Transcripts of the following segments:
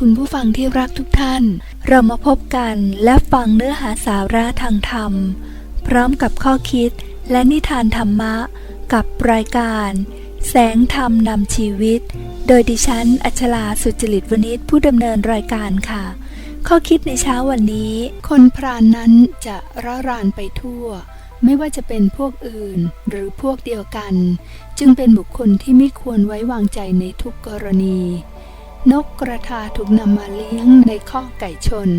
คุณผู้ฟังที่รักทุกท่าน เรามาพบกันและฟังเนื้อหาสาระทางธรรม พร้อมกับข้อคิดและนิทานธรรมะ กับรายการ แสงธรรมนำชีวิต โดยดิฉัน อัชลาสุจริตวณิชผู้ดำเนินรายการค่ะ ข้อคิดในเช้าวันนี้ คนพรานนั้นจะร่ารานไปทั่ว ไม่ว่าจะเป็นพวกอื่นหรือพวกเดียวกัน จึงเป็นบุคคลที่ไม่ควรไว้วางใจในทุกกรณี นกกระทาถูกนำมาเลี้ยงในคอกไก่ชน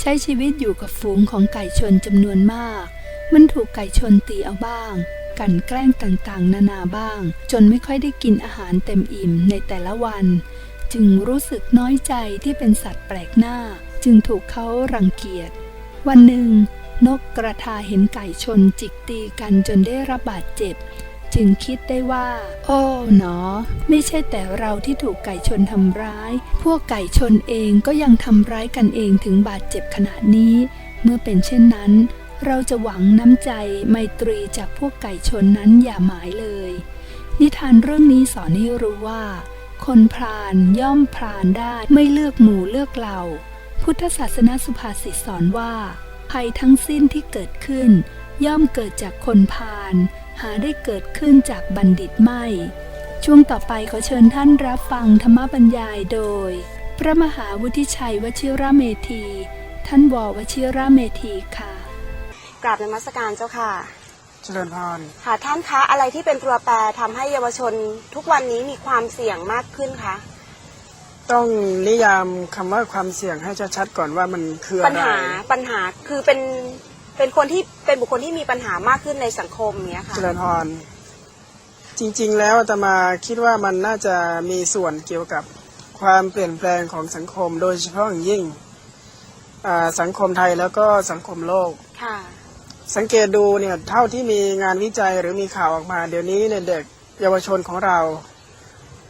ใช้ชีวิตอยู่กับฝูงของไก่ชนจำนวนมาก มันถูกไก่ชนตีเอาบ้าง กันแกล้งต่างๆ นานาบ้าง จนไม่ค่อยได้กินอาหารเต็มอิ่มในแต่ละวัน จึงรู้สึกน้อยใจที่เป็นสัตว์แปลกหน้า จึงถูกเขารังเกียจ วันหนึ่ง นกกระทาเห็นไก่ชนจิกตีกันจนได้รับบาดเจ็บ จึงคิดได้ว่า โอ้หนอ ไม่ใช่แต่เราที่ถูกไก่ชนทำร้าย พวกไก่ชนเองก็ยังทำร้ายกันเองถึงบาดเจ็บขนาดนี้ เมื่อเป็นเช่นนั้น เราจะหวังน้ำใจไมตรีจากพวกไก่ชนนั้นอย่าหมายเลย นิทานเรื่องนี้สอนให้รู้ว่า คนพรานย่อมพรานได้ไม่เลือกหมู่เลือกเหล่า พุทธศาสนาสุภาษิตสอนว่าภัยทั้งสิ้นที่เกิดขึ้น ย่อมเกิดจากคนพาล หาได้เกิดขึ้นจากบัณฑิตไม่ ช่วงต่อไปขอเชิญท่านรับฟังธรรมบรรยายโดย พระมหาวุฒิชัยวชิระเมธี ท่านววชิระเมธีค่ะ กราบนมัสการเจ้าค่ะ เจริญพรค่ะท่านคะอะไรที่เป็นตัวแปรทำให้เยาวชน ทุกวันนี้มีความเสี่ยงมากขึ้นคะต้องนิยามคำว่าความเสี่ยงให้ชัดๆก่อนว่ามันคือปัอะญไรหาปัญหาคือเป็น เป็นคนที่เป็นบุคคลที่มีปัญหามากขึ้นในสังคมเนี้ยค่ะ เจริญพรจริงๆ แล้วอาตมาคิดว่ามันน่าจะมีส่วนเกี่ยวกับความเปลี่ยนแปลงของสังคม โดยเฉพาะอย่างยิ่งอ่าสังคมไทยแล้วก็สังคมโลก ค่ะ สังเกตดูเนี่ยเท่าที่มีงานวิจัยหรือมีข่าวออกมา เดี๋ยวนี้เนี่ยเด็กเยาวชนของเรา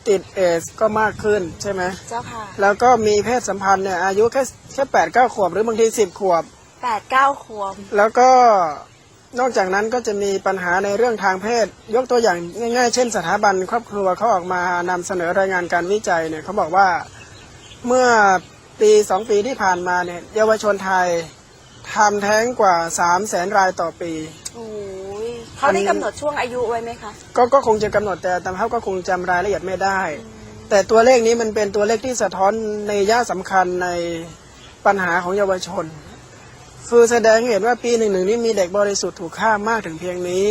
ติดเอสก็มากขึ้นใช่ไหม เจ้าค่ะ แล้วก็มีเพศสัมพันธ์เนี่ยอายุแค่แค่แปดเก้าขวบหรือบางทีสิบขวบ แปดเก้าขวบแล้วก็นอกจากนั้นก็จะมีปัญหาในเรื่องทางเพศ ยกตัวอย่างง่าย ๆ เช่น สถาบันครอบครัวเขาออกมานำเสนอรายงานการวิจัยเนี่ยเขาบอกว่าเมื่อปีสองปีที่ผ่านมาเนี่ยเยาวชนไทยทำแท้งกว่าสามแสนรายต่อปีโอ้ยเขาได้กำหนดช่วงอายุไว้ไหมคะ ก็ก็คงจะกำหนดแต่แต่เขาก็คงจำรายละเอียดไม่ได้ แต่ตัวเลขนี้มันเป็นตัวเลขที่สะท้อนในย่าสำคัญในปัญหาของเยาวชน คือแสดงให้เห็นว่าปีหนึ่งหนึ่งนี้มีเด็กบริสุทธิ์ถูกฆ่ามากถึงเพียงนี้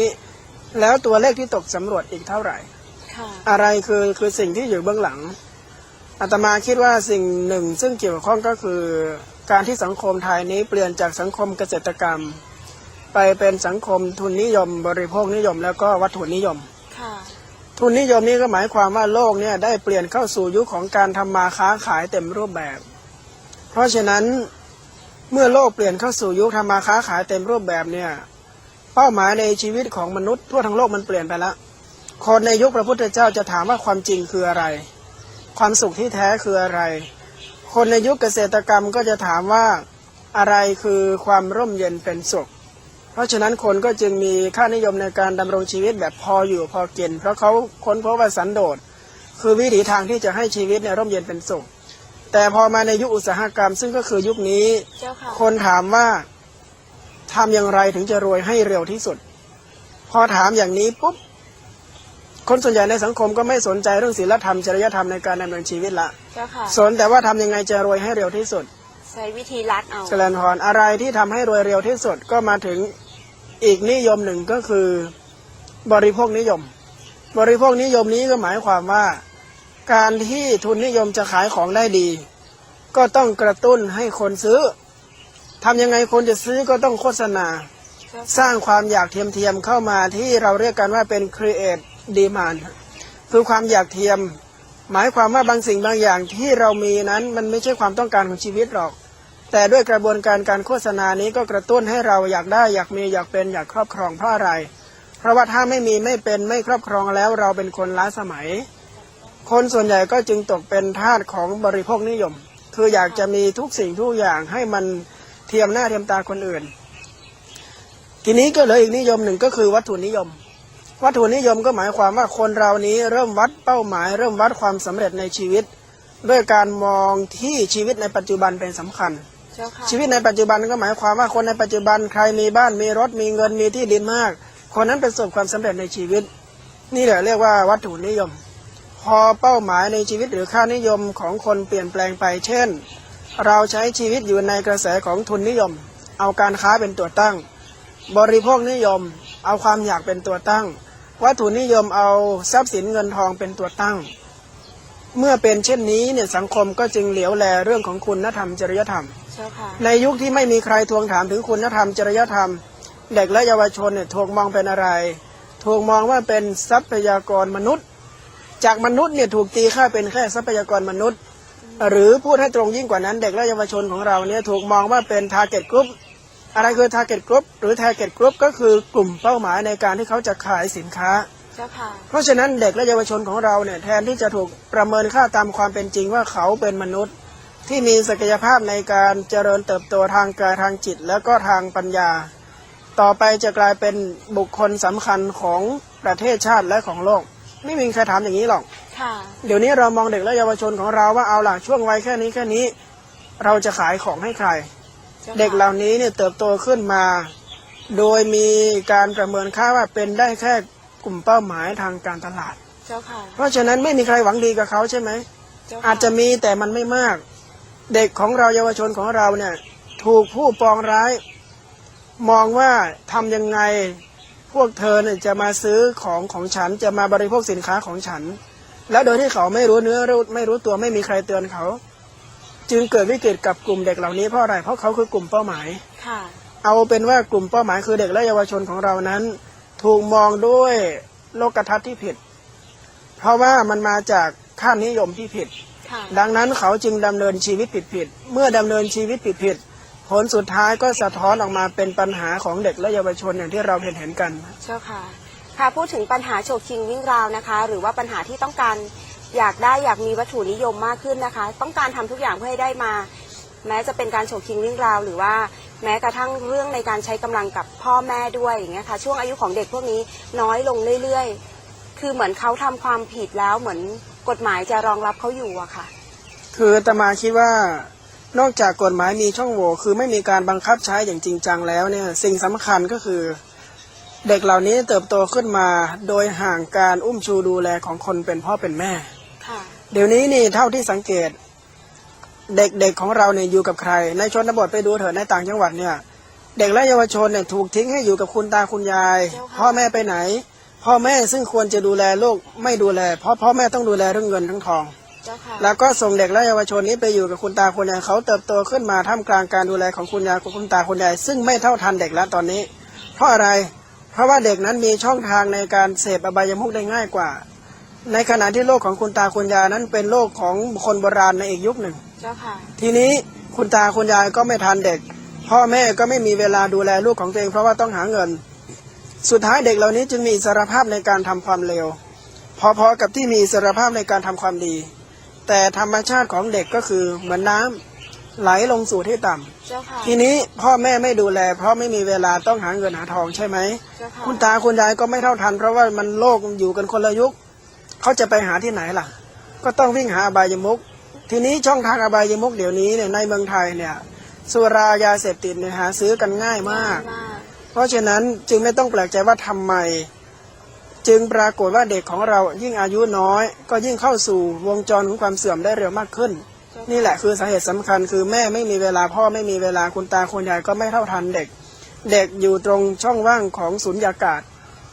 แล้วตัวเลขที่ตกสำรวจอีกเท่าไหร่ค่ะอะไรคือคือสิ่งที่อยู่เบื้องหลังอาตมาคิดว่าสิ่งหนึ่งซึ่งเกี่ยวข้องก็คือการที่สังคมไทยนี้เปลี่ยนจากสังคมเกษตรกรรม ไปเป็นสังคมทุนนิยม บริโภคนิยม แล้วก็วัตถุนิยมค่ะทุนนิยมนี้ก็หมายความว่าโลกเนี่ยได้เปลี่ยนเข้าสู่ยุคของการทำมาค้าขายเต็มรูปแบบ เพราะฉะนั้น เมื่อโลกเปลี่ยนเข้าสู่ยุคทำมาค้าขายเต็มรูปแบบเนี่ย เป้าหมายในชีวิตของมนุษย์ทั่วทั้งโลกมันเปลี่ยนไปแล้ว คนในยุคพระพุทธเจ้าจะถามว่าความจริงคืออะไร ความสุขที่แท้คืออะไร คนในยุคเกษตรกรรมก็จะถามว่าอะไรคือความร่มเย็นเป็นสุข เพราะฉะนั้นคนก็จึงมีค่านิยมในการดำรงชีวิตแบบพออยู่พอกิน เพราะเขาค้นพบว่าสันโดษคือวิถีทางที่จะให้ชีวิตเนี่ยร่มเย็นเป็นสุข แต่พอมาในยุคอุตสาหกรรม ซึ่งก็คือยุคนี้ เจ้าค่ะ คนถามว่าทำอย่างไรถึงจะรวยให้เร็วที่สุด พอถามอย่างนี้ปุ๊บคนส่วนใหญ่ในสังคมก็ไม่สนใจเรื่องศีลธรรมจริยธรรมในการดำเนินชีวิตละเจ้าค่ะ สนแต่ว่าทำยังไงจะรวยให้เร็วที่สุดใช้วิธีรัดเอา เจริญพรอะไรที่ทำให้รวยเร็วที่สุดก็มาถึงอีกนิยมหนึ่งก็คือ บริโภคนิยม บริโภคนิยมนี้ก็หมายความว่า การที่ทุนนิยมจะขายของได้ดี ก็ต้องกระตุ้นให้คนซื้อทำยังไงคนจะซื้อก็ต้องโฆษณา สร้างความอยากเทียมๆเข้ามาที่เราเรียกกันว่าเป็น create demand คือความอยากเทียม หมายความว่าบางสิ่งบางอย่างที่เรามีนั้นมันไม่ใช่ความต้องการของชีวิตหรอก แต่ด้วยกระบวนการการโฆษณานี้ก็กระตุ้นให้เราอยากได้อยากมีอยากเป็นอยากครอบครองเพราะอะไร เพราะว่าถ้าไม่มีไม่เป็นไม่ครอบครองแล้วเราเป็นคนล้าสมัย คนส่วนใหญ่ก็จึงตกเป็นทาสของบริโภคนิยม คืออยากจะมีทุกสิ่งทุกอย่างให้มันเทียมหน้าเทียมตาคนอื่น ทีนี้ก็เหลืออีกนิยมหนึ่งก็คือวัตถุนิยม วัตถุนิยมก็หมายความว่าคนเรานี้เริ่มวัดเป้าหมาย เริ่มวัดความสำเร็จในชีวิต ด้วยการมองที่ชีวิตในปัจจุบันเป็นสำคัญเจ้าค่ะชีวิตในปัจจุบันก็หมายความว่าคนในปัจจุบันใครมีบ้านมีรถมีเงินมีที่ดินมาก คนนั้นประสบความสำเร็จในชีวิต นี่แหละเรียกว่าวัตถุนิยม พอเป้าหมายในชีวิตหรือค่านิยมของคนเปลี่ยนแปลงไป เช่น เราใช้ชีวิตอยู่ในกระแสของทุนนิยม เอาการค้าเป็นตัวตั้ง บริโภคนิยม เอาความอยากเป็นตัวตั้ง วัตถุนิยมเอาทรัพย์สินเงินทองเป็นตัวตั้ง เมื่อเป็นเช่นนี้เนี่ยสังคมก็จึงเหลียวแลเรื่องของคุณธรรมจริยธรรมเจ้าค่ะในยุคที่ไม่มีใครทวงถามถึงคุณธรรมจริยธรรม เด็กและเยาวชนเนี่ยถูกมองเป็นอะไร ถูกมองว่าเป็นทรัพยากรมนุษย์ จากมนุษย์เนี่ยถูกตีค่าเป็นแค่ทรัพยากรมนุษย์ หรือพูดให้ตรงยิ่งกว่านั้นเด็กและเยาวชนของเราเนี่ยถูกมองว่าเป็น target group อะไรคือ target group หรือ target group ก็คือกลุ่มเป้าหมายในการที่เขาจะขายสินค้าเจ้าค่ะเพราะฉะนั้นเด็กและเยาวชนของเราเนี่ยแทนที่จะถูกประเมินค่าตามความเป็นจริงว่าเขาเป็นมนุษย์ ที่มีศักยภาพในการเจริญเติบโตทางกายทางจิต แล้วก็ทางปัญญา ต่อไปจะกลายเป็นบุคคลสำคัญของประเทศชาติและของโลก ไม่มีใครถามอย่างนี้หรอก ค่ะ เดี๋ยวนี้เรามองเด็กและเยาวชนของเราว่าเอาล่ะช่วงวัยแค่นี้แค่นี้ เราจะขายของให้ใครจ้าค่ะเด็กเหล่านี้เนี่ยเติบโตขึ้นมา โดยมีการประเมินค่าว่าเป็นได้แค่กลุ่มเป้าหมายทางการตลาด เจ้าค่ะ เพราะฉะนั้นไม่มีใครหวังดีกับเขาใช่ไหม เจ้าค่อาจจะมีแต่มันไม่มาก เด็กของเราเยาวชนของเราเนี่ย ถูกผู้ปองร้าย มองว่าทำยังไง พวกเธอเนี่ยจะมาซื้อของของฉันจะมาบริโภคสินค้าของฉัน แล้วโดยที่เขาไม่รู้เนื้อรู้ไม่รู้ตัวไม่มีใครเตือนเขา จึงเกิดวิกฤตกับกลุ่มเด็กเหล่านี้เพราะอะไรเพราะเขาคือกลุ่มเป้าหมายค่ะเอาเป็นว่ากลุ่มเป้าหมายคือเด็กและเยาวชนของเรานั้น ถูกมองด้วยโลกทัศน์ที่ผิด เพราะว่ามันมาจากค่านิยมที่ผิดค่ะดังนั้นเขาจึงดำเนินชีวิตผิดๆเมื่อดำเนินชีวิตผิดๆ ผลสุดท้ายก็สะท้อนออกมาเป็นปัญหาของเด็กและเยาวชนอย่างที่เราเห็นเห็นๆกัน เจ้าค่ะ ค่ะพูดถึงปัญหาโฉกชิงวิ่งราวนะคะ หรือว่าปัญหาที่ต้องการอยากได้อยากมีวัตถุนิยมมากขึ้นนะคะ ต้องการทำทุกอย่างเพื่อให้ได้มา แม้จะเป็นการโฉกชิงวิ่งราว หรือว่าแม้กระทั่งเรื่องในการใช้กำลังกับพ่อแม่ด้วยอย่างเงี้ยค่ะช่วงอายุของเด็กพวกนี้น้อยลงเรื่อยๆ คือเหมือนเขาทำความผิดแล้วเหมือนกฎหมายจะรองรับเขาอยู่อะค่ะ คืออาตมาคิดว่า นอกจากกฎหมายมีช่องโหว่คือไม่มีการบังคับใช้อย่างจริงจังแล้วเนี่ยสิ่งสำคัญก็คือ เด็กเหล่านี้เติบโตขึ้นมา โดยห่างการอุ้มชูดูแลของคนเป็นพ่อเป็นแม่ค่ะเดี๋ยวนี้นี่เท่าที่สังเกต เด็กๆของเราเนี่ยอยู่กับใคร ในชนบทไปดูเถอะในต่างจังหวัดเนี่ย เด็กและเยาวชนเนี่ยถูกทิ้งให้อยู่กับคุณตาคุณยายเจ้าค่ะพ่อแม่ไปไหน พ่อแม่ซึ่งควรจะดูแลลูกไม่ดูแล เพราะพ่อแม่ต้องดูแลเรื่องเงินทั้งทองเจ้าค่ะ แล้วก็ส่งเด็กและเยาวชนนี้ไปอยู่กับคุณตาคุณยายเขาเติบโตขึ้นมาท่ามกลางการดูแลของคุณยายกับคุณตาคุณยายซึ่งไม่เท่าทันเด็กแล้วตอนนี้ เพราะอะไร เพราะว่าเด็กนั้นมีช่องทางในการเสพอบายมุขได้ง่ายกว่า ในขณะที่โลกของคุณตาคุณยายนั้นเป็นโลกของคนโบราณในอีกยุคหนึ่งเจ้าค่ะทีนี้คุณตาคุณยายก็ไม่ทันเด็ก พ่อแม่ก็ไม่มีเวลาดูแลลูกของตัวเองเพราะว่าต้องหาเงิน สุดท้ายเด็กเหล่านี้จึงมีอิสรภาพในการทำความเลวพอๆกับที่มีอิสรภาพในการทำความดี แต่ธรรมชาติของเด็กก็คือเหมือนน้ำไหลลงสู่ที่ต่ำเจ้าค่ะทีนี้พ่อแม่ไม่ดูแล เพราะไม่มีเวลาต้องหาเงินหาทองใช่ไหมเจ้าค่ะคุณตาคุณยายก็ไม่เท่าทัน เพราะว่ามันโลกอยู่กันคนละยุคเขาจะไปหาที่ไหนล่ะ ก็ต้องวิ่งหาอบายมุกทีนี้ช่องทางอบายมุกเดี๋ยวนี้เนี่ยในเมืองไทยเนี่ยสุรายาเสพติดเนี่ยหาซื้อกันง่ายมากมากเพราะฉะนั้นจึงไม่ต้องแปลกใจว่าทำไม จึงปรากฏว่าเด็กของเรายิ่งอายุน้อย ก็ยิ่งเข้าสู่วงจรของความเสื่อมได้เร็วมากขึ้น นี่แหละคือสาเหตุสำคัญ คือแม่ไม่มีเวลาพ่อไม่มีเวลาคุณตาคุณยายก็ไม่เท่าทันเด็ก เด็กอยู่ตรงช่องว่างของสุญญากาศ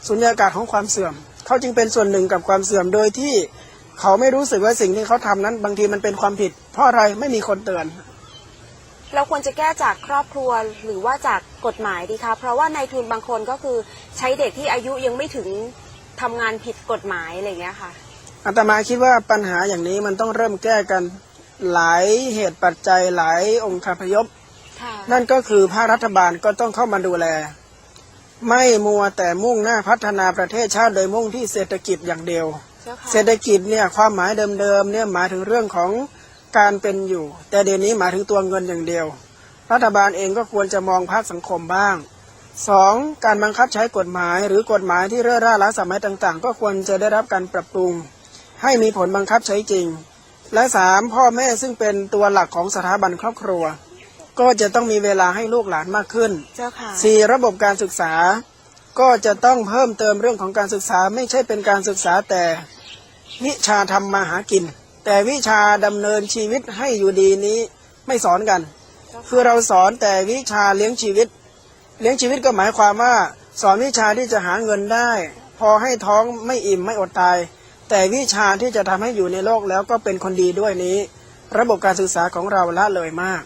สุญญากาศของความเสื่อม เขาจึงเป็นส่วนหนึ่งกับความเสื่อมโดยที่เขาไม่รู้สึกว่าสิ่งที่เขาทำนั้น บางทีมันเป็นความผิด เพราะอะไรไม่มีคนเตือนเราควรจะแก้จากครอบครัวหรือว่าจากกฎหมายดีคะเพราะว่านายทุนบางคนก็คือใช้เด็กที่อายุยังไม่ถึง ทำงานผิดกฎหมายอะไรอย่างเงี้ยค่ะ อาตมาคิดว่าปัญหาอย่างนี้มันต้องเริ่มแก้กันหลายเหตุปัจจัยหลายองค์คาพยพ ค่ะนั่นก็คือภาครัฐบาลก็ต้องเข้ามาดูแล ไม่มัวแต่มุ่งหน้าพัฒนาประเทศชาติโดยมุ่งที่เศรษฐกิจอย่างเดียว เจ้าค่ะเศรษฐกิจเนี่ยความหมายเดิมๆเนี่ยหมายถึงเรื่องของการเป็นอยู่ แต่เดี๋ยวนี้หมายถึงตัวเงินอย่างเดียว รัฐบาลเองก็ควรจะมองภาคสังคมบ้าง สองการบังคับใช้กฎหมายหรือกฎหมายที่เร่อร่าล้าสมัยต่างๆ ก็ควรจะได้รับการปรับปรุง ให้มีผลบังคับใช้จริง และสามพ่อแม่ซึ่งเป็นตัวหลักของสถาบันครอบครัว ก็จะต้องมีเวลาให้ลูกหลานมากขึ้น เจ้าค่ะสี่ระบบการศึกษา ก็จะต้องเพิ่มเติมเรื่องของการศึกษาไม่ใช่เป็นการศึกษาแต่ วิชาทำมาหากิน แต่วิชาดำเนินชีวิตให้อยู่ดีนี้ไม่สอนกัน คือเราสอนแต่วิชาเลี้ยงชีวิต เลี้ยงชีวิตก็หมายความว่า สอนวิชาที่จะหาเงินได้ พอให้ท้องไม่อิ่มไม่อดตาย แต่วิชาที่จะทำให้อยู่ในโลกแล้วก็เป็นคนดีด้วยนี้ ระบบการศึกษาของเราละเลยมาก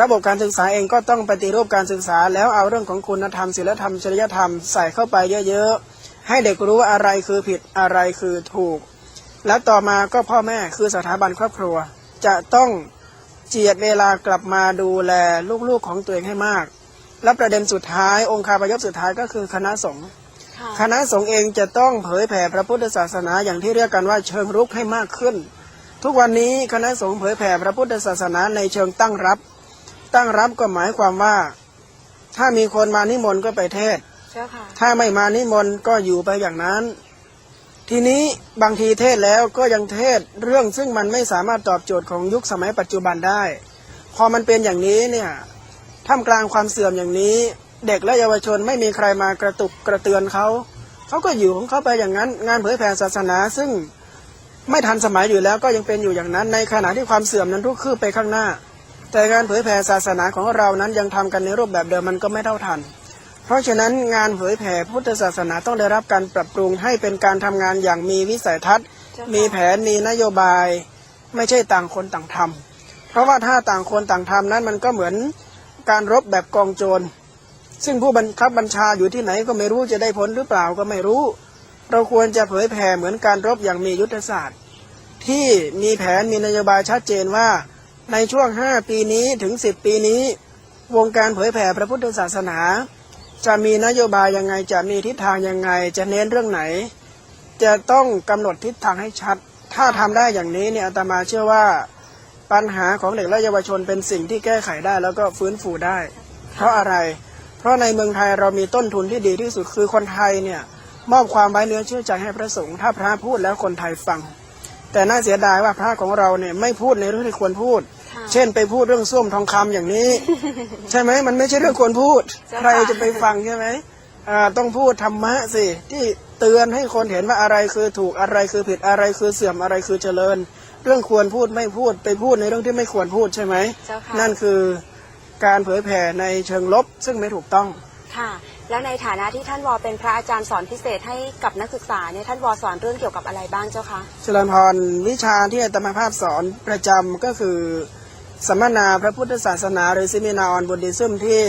ระบบการศึกษาเองก็ต้องปฏิรูปการศึกษา แล้วเอาเรื่องของคุณธรรมศีลธรรมจริยธรรมใส่เข้าไปเยอะๆ ให้เด็กรู้ว่าอะไรคือผิดอะไรคือถูก และต่อมาก็พ่อแม่คือสถาบันครอบครัว จะต้องเจียดเวลากลับมาดูแลลูกๆของตัวเองให้มาก และประเด็นสุดท้ายองค์คาพยพสุดท้ายก็คือคณะสงฆ์ค่ะคณะสงฆ์เองจะต้องเผยแผ่พระพุทธศาสนาอย่างที่เรียกกันว่าเชิงรุกให้มากขึ้น ทุกวันนี้คณะสงฆ์เผยแผ่พระพุทธศาสนาในเชิงตั้งรับ ตั้งรับก็หมายความว่า ถ้ามีคนมานิมนต์ก็ไปเทศน์เจ้าค่ะถ้าไม่มานิมนต์ก็อยู่ไปอย่างนั้น ทีนี้บางทีเทศน์แล้วก็ยังเทศน์เรื่องซึ่งมันไม่สามารถตอบโจทย์ของยุคสมัยปัจจุบันได้ พอมันเป็นอย่างนี้เนี่ย ท่ามกลางความเสื่อมอย่างนี้ เด็กและเยาวชนไม่มีใครมากระตุกกระเตือนเขา เขาก็อยู่ของเขาไปอย่างนั้น งานเผยแผ่ศาสนาซึ่งไม่ทันสมัยอยู่แล้วก็ยังเป็นอยู่อย่างนั้น ในขณะที่ความเสื่อมนั้นทุกคืบไปข้างหน้า แต่การเผยแผ่ศาสนาของเรานั้นยังทำกันในรูปแบบเดิมมันก็ไม่เท่าทัน เพราะฉะนั้นงานเผยแผ่พุทธศาสนาต้องได้รับการปรับปรุงให้เป็นการทำงานอย่างมีวิสัยทัศน์เจ้าค่ะมีแผนมีนโยบาย ไม่ใช่ต่างคนต่างทำเพราะว่าถ้าต่างคนต่างทำนั้นมันก็เหมือน การรบแบบกองโจร ซึ่งผู้บังคับบัญชาอยู่ที่ไหนก็ไม่รู้จะได้ผลหรือเปล่าก็ไม่รู้ เราควรจะเผยแผ่เหมือนการรบอย่างมียุทธศาสตร์ ที่มีแผนมีนโยบายชัดเจนว่า ในช่วง 5 ปีนี้ถึง 10 ปีนี้ วงการเผยแผ่พระพุทธศาสนา จะมีนโยบายยังไงจะมีทิศทางยังไง จะเน้นเรื่องไหน จะต้องกำหนดทิศทางให้ชัด ถ้าทำได้อย่างนี้เนี่ยอาตมาเชื่อว่า ปัญหาของเด็กและเยาวชนเป็นสิ่งที่แก้ไขได้แล้วก็ฟื้นฟูได้ เพราะอะไร เพราะในเมืองไทยเรามีต้นทุนที่ดีที่สุดคือคนไทยเนี่ยมอบความไว้เนื้อเชื่อใจให้พระสงฆ์ถ้าพระพูดแล้วคนไทยฟัง แต่น่าเสียดายว่าพระของเราเนี่ยไม่พูดในเรื่องที่ควรพูดค่ะเช่นไปพูดเรื่องส้วมทองคำอย่างนี้ ใช่ไหมมันไม่ใช่เรื่องควรพูดเจ้าค่ะใครจะไปฟังใช่ไหมอ่าต้องพูดธรรมะสิที่เตือนให้คนเห็นว่าอะไรคือถูกอะไรคือผิดอะไรคือเสื่อมอะไรคือเจริญ เรื่องควรพูดไม่พูดไปพูดในเรื่องที่ไม่ควรพูดใช่ไหมเจ้าค่ะนั่นคือการเผยแผ่ในเชิงลบซึ่งไม่ถูกต้องค่ะ แล้วในฐานะที่ท่านวอเป็นพระอาจารย์สอนพิเศษให้กับนักศึกษาเนี่ยท่านวอสอนเรื่องเกี่ยวกับอะไรบ้างเจ้าคะเจริญพรวิชาที่อาตมาภาพสอนประจำก็คือสัมมนาพระพุทธศาสนาหรือซิมินาออนบุดิซึมที่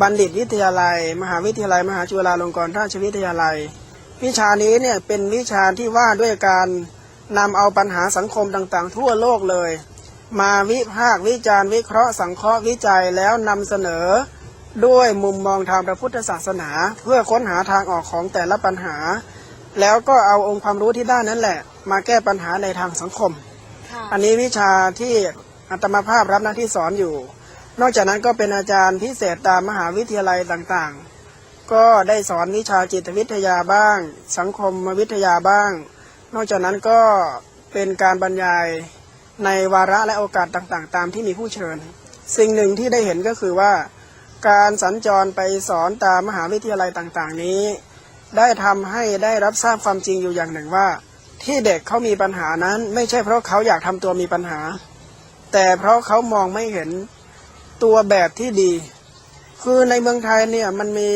บัณฑิตวิทยาลัย มหาวิทยาลัย มหาจุฬาลงกรณราชวิทยาลัย วิชานี้เนี่ยเป็นวิชาที่ว่าด้วยการ นำเอาปัญหาสังคมต่างๆ ทั่วโลกเลย มาวิพากษ์วิจารณ์วิเคราะห์สังเคราะห์วิจัยแล้วนำเสนอ ด้วยมุมมองทางพระพุทธศาสนา เพื่อค้นหาทางออกของแต่ละปัญหา แล้วก็เอาองค์ความรู้ที่ได้นั่นแหละ มาแก้ปัญหาในทางสังคมค่ะอันนี้วิชาที่อาตมาภาพรับหน้าที่สอนอยู่ นอกจากนั้นก็เป็นอาจารย์พิเศษตามมหาวิทยาลัยต่างๆ ก็ได้สอนวิชาจิตวิทยาบ้าง สังคมวิทยาบ้าง นอกจากนั้นก็เป็นการบรรยายในวาระและโอกาสต่างๆ ตามที่มีผู้เชิญ สิ่งหนึ่งที่ได้เห็นก็คือว่าการสัญจรไปสอนตามมหาวิทยาลัยต่างๆ นี้ ได้ทำให้ได้รับทราบความจริงอยู่อย่างหนึ่งว่า ที่เด็กเขามีปัญหานั้น ไม่ใช่เพราะเขาอยากทำตัวมีปัญหา แต่เพราะเขามองไม่เห็นตัวแบบที่ดี คือในเมืองไทยเนี่ยมันมี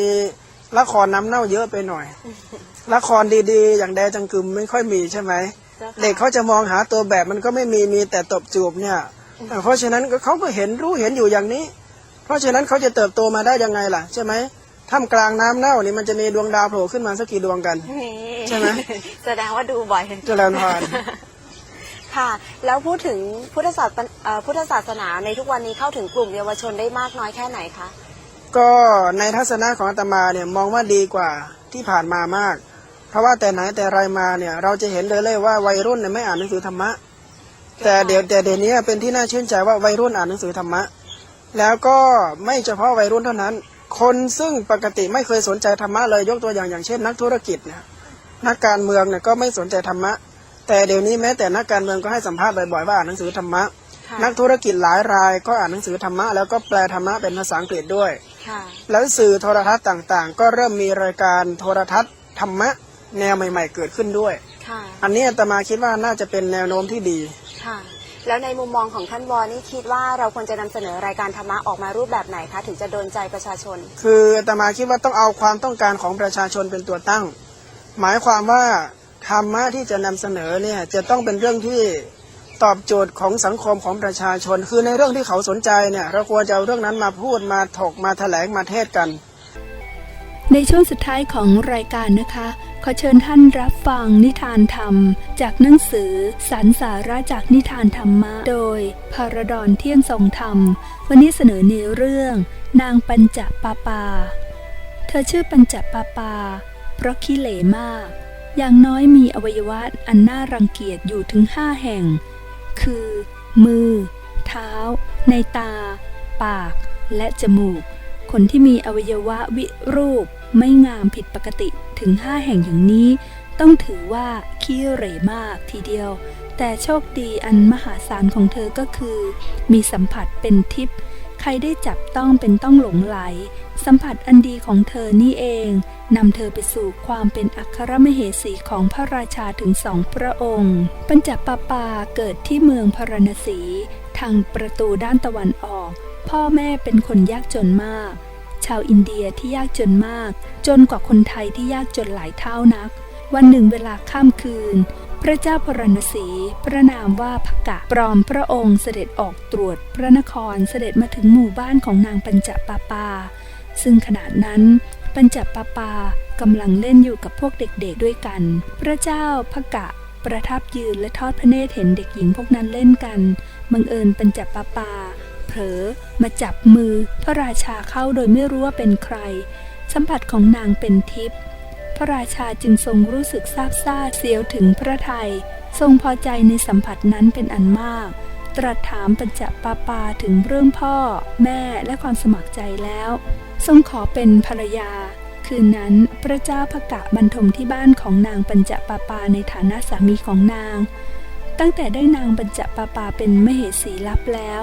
ละครน้ำเน่าเยอะไปหน่อย ละครดีๆ อย่างแดจังกึมไม่ค่อยมีใช่ไหมจ้าค่ะเด็กเขาจะมองหาตัวแบบมันก็ไม่มีมีแต่ตบจูบเนี่ยแต่เพราะฉะนั้นก็เขาก็เห็นรู้เห็นอยู่อย่างนี้ เพราะฉะนั้นเขาจะเติบโตมาได้ยังไงล่ะ ใช่ไหมท่ามกลางน้ำเน่านี่มันจะมีดวงดาวโผล่ขึ้นมาสักกี่ดวงกันนี่ใช่ไหมแสดงว่าดูบ่อยเจริญพรค่ะ แล้วพูดถึงพุทธศาสนาเอ่อพุทธศาสนาในทุกวันนี้เข้าถึงกลุ่มเยาวชนได้มากน้อยแค่ไหนคะก็ในทัศนะของอาตมาเนี่ยมองว่าดีกว่าที่ผ่านมามาก เพราะว่าแต่ไหนแต่ไรมาเนี่ย เราจะเห็นเลยเลยว่าวัยรุ่นเนี่ยไม่อ่านหนังสือธรรมะ แต่เดี๋ยวแต่เดี๋ยวนี้เป็นที่น่าชื่นใจว่าวัยรุ่นอ่านหนังสือธรรมะ แล้วก็ไม่เฉพาะวัยรุ่นเท่านั้น คนซึ่งปกติไม่เคยสนใจธรรมะเลยยกตัวอย่างอย่างเช่น นักธุรกิจเนี่ยนักการเมืองเนี่ยก็ไม่สนใจธรรมะ แต่เดี๋ยวนี้แม้แต่นักการเมืองก็ให้สัมภาษณ์บ่อยๆว่าอ่านหนังสือธรรมะค่ะนักธุรกิจหลายรายก็อ่านหนังสือธรรมะแล้วก็แปลธรรมะเป็นภาษาอังกฤษด้วยค่ะแล้วสื่อโทรทัศน์ต่างๆ ก็เริ่มมีรายการโทรทัศน์ธรรมะ แนวใหม่ ๆ เกิดขึ้นด้วย ค่ะ อันนี้อาตมาคิดว่าน่าจะเป็นแนวโน้มที่ดี ค่ะ แล้วในมุมมองของท่านวอนี่คิดว่าเราควรจะนำเสนอรายการธรรมะออกมารูปแบบไหนคะ ถึงจะโดนใจประชาชน คืออาตมาคิดว่าต้องเอาความต้องการของประชาชนเป็นตัวตั้ง หมายความว่าธรรมะที่จะนำเสนอเนี่ยจะต้องเป็นเรื่องที่ตอบโจทย์ของสังคมของประชาชน คือในเรื่องที่เขาสนใจเนี่ยเราควรจะเอาเรื่องนั้นมาพูดมาถกมาแถลงมาเทศกัน ในช่วงสุดท้ายของรายการนะคะ ขอเชิญท่านรับฟังนิทานธรรม จากหนังสือสารสาระจากนิทานธรรมะ โดยพารดอนเที่ยงทรงธรรม วันนี้เสนอในเรื่อง นางปัญจปาปา เธอชื่อปัญจปาปา เพราะขี้เหร่มาก อย่างน้อยมีอวัยวะอันน่ารังเกียจอยู่ถึงห้าแห่ง คือ มือ เท้า ในตา ปาก และจมูก คนที่มีอวัยวะวิรูป ไม่งามผิดปกติถึงห้าแห่งอย่างนี้ ต้องถือว่าขี้เหร่มากทีเดียว แต่โชคดีอันมหาศาลของเธอก็คือ มีสัมผัสเป็นทิพย์ใครได้จับต้องเป็นต้องหลงไหล สัมผัสอันดีของเธอนี่เองนำเธอไปสู่ความเป็นอัครมเหสีของพระราชาถึงสองพระองค์ ปัญจปปาเกิดที่เมืองพารณสีางประตูด้านตะวันออก พ่อแม่เป็นคนยากจนมาก ชาวอินเดียที่ยากจนมาก จนกว่าคนไทยที่ยากจนหลายเท่านัก วันหนึ่งเวลาข้ามคืน พระเจ้าพรณสี พระนามว่าพกะปลอมพระองค์เสด็จออกตรวจพระนครเสด็จมาถึงหมู่บ้านของนางปัญจปาปา ซึ่งขณะนั้นปัญจปาปากำลังเล่นอยู่กับพวกเด็กๆด้วยกัน พระเจ้าพกะประทับยืนและทอดพระเนตรเห็นเด็กหญิงพวกนั้นเล่นกัน บังเอิญปัญจปาปา เผลอมาจับมือพระราชาเข้าโดยไม่รู้ว่าเป็นใคร สัมผัสของนางเป็นทิพย์พระราชาจึงทรงรู้สึกซาบซ่าเสียวถึงพระไทย ทรงพอใจในสัมผัสนั้นเป็นอันมาก ตรัสถามปัญจปาปาถึงเรื่องพ่อ แม่และความสมัครใจแล้ว ทรงขอเป็นภรรยา คืนนั้นพระเจ้าพะกะบรรทมที่บ้านของนางปัญจปาปาในฐานะสามีของนาง ตั้งแต่ได้นางปัญจปาปาเป็นมเหสีลับแล้ว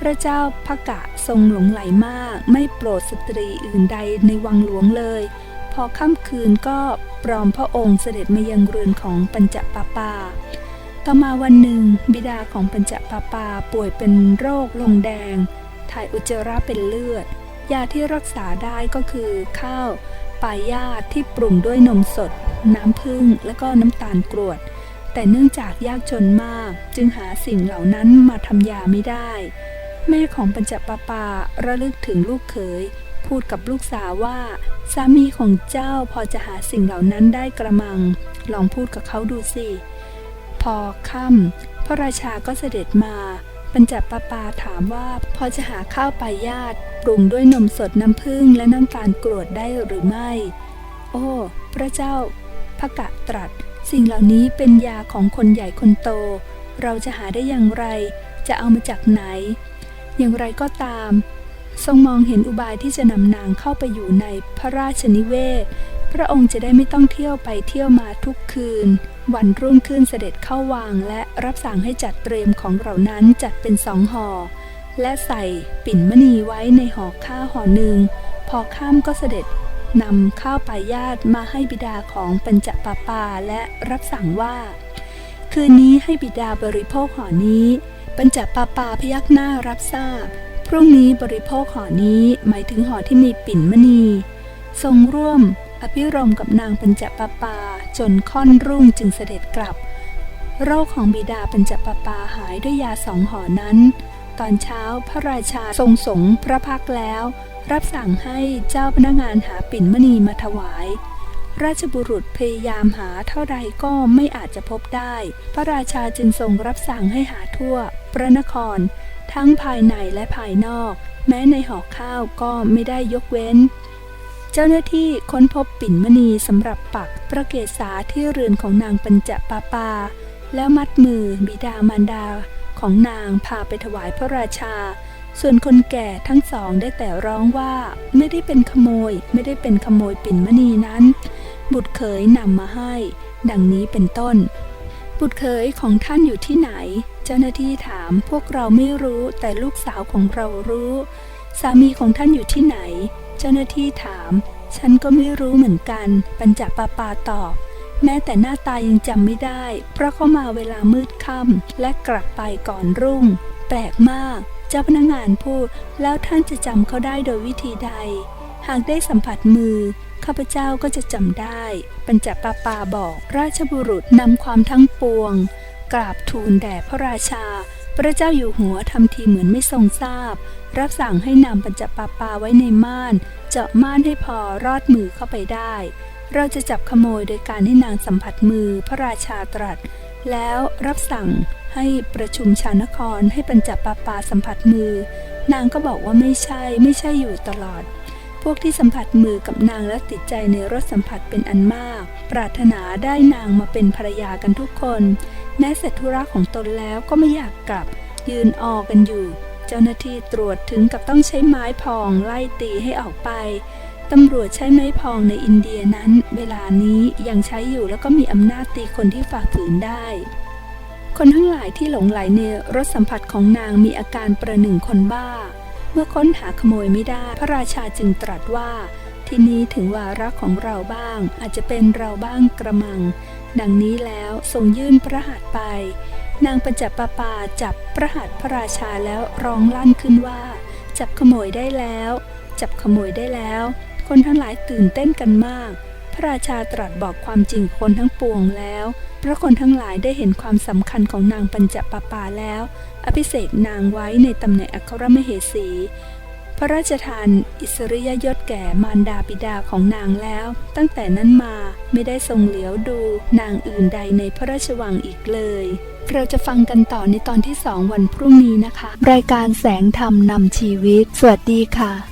พระเจ้าพะกะทรงหลงไหลมาก ไม่โปรดสตรีอื่นใดในวังหลวงเลย พอค่ำคืนก็ปลอมพระองค์เสด็จมายังเรือนของปัญจปาปา ต่อมาวันหนึ่ง บิดาของปัญจปาปาป่วยเป็นโรคลงแดง ถ่ายอุจจาระเป็นเลือด ยาที่รักษาได้ก็คือข้าวปลายาที่ปรุงด้วยนมสด น้ำผึ้งและก็น้ำตาลกรวด แต่เนื่องจากยากจนมากจึงหาสิ่งเหล่านั้นมาทำยาไม่ได้ แม่ของปัญจปาปาระลึกถึงลูกเขย พูดกับลูกสาวว่า สามีของเจ้าพอจะหาสิ่งเหล่านั้นได้กระมัง ลองพูดกับเขาดูสิ พอค่ำพระราชาก็เสด็จมาปัญจปาปาถามว่าพอจะหาข้าวปลายาตปรุงด้วยนมสดน้ำผึ้งและน้ำตาลกรวดได้หรือไม่ โอ้ พระเจ้าพระกะตรัส สิ่งเหล่านี้เป็นยาของคนใหญ่คนโต เราจะหาได้อย่างไร จะเอามาจากไหน อย่างไรก็ตาม ทรงมองเห็นอุบายที่จะนำนางเข้าไปอยู่ในพระราชนิเวศ พระองค์จะได้ไม่ต้องเที่ยวไปเที่ยวมาทุกคืน วันรุ่งขึ้นเสด็จเข้าวังและรับสั่งให้จัดเตรียมของเหล่านั้นจัดเป็นสองห่อ และใส่ปิ่นมณีไว้ในห่อข้าวห่อหนึ่ง พอข้ามก็เสด็จ นำข้าวปลายาตมาให้บิดาของปัญจปาปาและรับสั่งว่า คืนนี้ให้บิดาบริโภคห่อนี้ ปัญจปาปาพยักหน้ารับทราบ พรุ่งนี้บริโภคห่อนี้หมายถึงห่อที่มีปิ่นมณี ทรงร่วมอภิรมกับนางปัญจปาปาจนค่อนรุ่งจึงเสด็จกลับ โรคของบิดาปัญจปาปาหายด้วยยาสองห่อนั้น ตอนเช้าพระราชาทรงสงพระพักแล้ว รับสั่งให้เจ้าพนักงานหาปิ่นมณีมาถวาย ราชบุรุษพยายามหาเท่าใดก็ไม่อาจจะพบได้ พระราชาจึงทรงรับสั่งให้หาทั่ว พระนคร ทั้งภายในและภายนอก แม้ในห่อข้าวก็ไม่ได้ยกเว้น เจ้าหน้าที่ค้นพบปิ่นมณีสำหรับปักพระเกศาที่เรือนของนางปัญจปาปา แล้วมัดมือบิดามารดา ของนางพาไปถวายพระราชา ส่วนคนแก่ทั้งสองได้แต่ร้องว่าไม่ได้เป็นขโมย ไม่ได้เป็นขโมยปิ่นมณีนั้น บุตรเขยนำมาให้ ดังนี้เป็นต้น บุตรเขยของท่านอยู่ที่ไหน เจ้าหน้าที่ถามพวกเราไม่รู้แต่ลูกสาวของเรารู้ สามีของท่านอยู่ที่ไหน เจ้าหน้าที่ถาม ฉันก็ไม่รู้เหมือนกัน ปัญจปาปาตอบ แม้แต่หน้าตายังจำไม่ได้ เพราะเขามาเวลามืดค่ำและกลับไปก่อนรุ่ง แปลกมาก เจ้าพนักงานพูดแล้วท่านจะจำเขาได้โดยวิธีใด หากได้สัมผัสมือข้าพเจ้าก็จะจำได้ปัญจปาปาบอกราชบุรุษนำความทั้งปวง กราบทูลแด่พระราชา พระเจ้าอยู่หัวทำทีเหมือนไม่ทรงทราบ รับสั่งให้นำปัญจปาปาไว้ในม่าน เจาะม่านให้พอรอดมือเข้าไปได้ เราจะจับขโมยโดยการให้นางสัมผัสมือพระราชาตรัส แล้วรับสั่งให้ประชุมชาวนครให้ปัญจปาปาสัมผัสมือ นางก็บอกว่าไม่ใช่ไม่ใช่อยู่ตลอด พวกที่สัมผัสมือกับนางและติดใจในรสสัมผัสเป็นอันมาก ปรารถนาได้นางมาเป็นภรรยากันทุกคน แม้เสร็จธุระของตนแล้วก็ไม่อยากกลับ ยืนออกันอยู่ เจ้าหน้าที่ตรวจถึงกับต้องใช้ไม้พองไล่ตีให้ออกไป ตำรวจใช้ไม้พองในอินเดียนั้น เวลานี้ยังใช้อยู่แล้วก็มีอำนาจตีคนที่ฝ่าฝืนได้ คนทั้งหลายที่หลงไหลในรสสัมผัสของนางมีอาการประหนึ่งคนบ้า เมื่อค้นหาขโมยไม่ได้พระราชาจึงตรัสว่า ที่นี้ถึงวาระของเราบ้าง อาจจะเป็นเราบ้างกระมัง ดังนี้แล้วทรงยื่นพระหัตถ์ไป นางปัญจปปาจับพระหัตถ์พระราชาแล้วร้องลั่นขึ้นว่า จับขโมยได้แล้ว จับขโมยได้แล้ว คนทั้งหลายตื่นเต้นกันมาก พระราชาตรัสบอกความจริงคนทั้งปวงแล้วเพราะคนทั้งหลายได้เห็นความสำคัญของนางปัญจปาปาแล้ว อภิเษกนางไว้ในตำแหน่งอัครมเหสี พระราชทานอิสริยยศแก่มารดาบิดาของนางแล้ว ตั้งแต่นั้นมาไม่ได้ทรงเหลียวดูนางอื่นใดในพระราชวังอีกเลย เราจะฟังกันต่อในตอนที่สองวันพรุ่งนี้นะคะ รายการแสงธรรมนำชีวิต สวัสดีค่ะ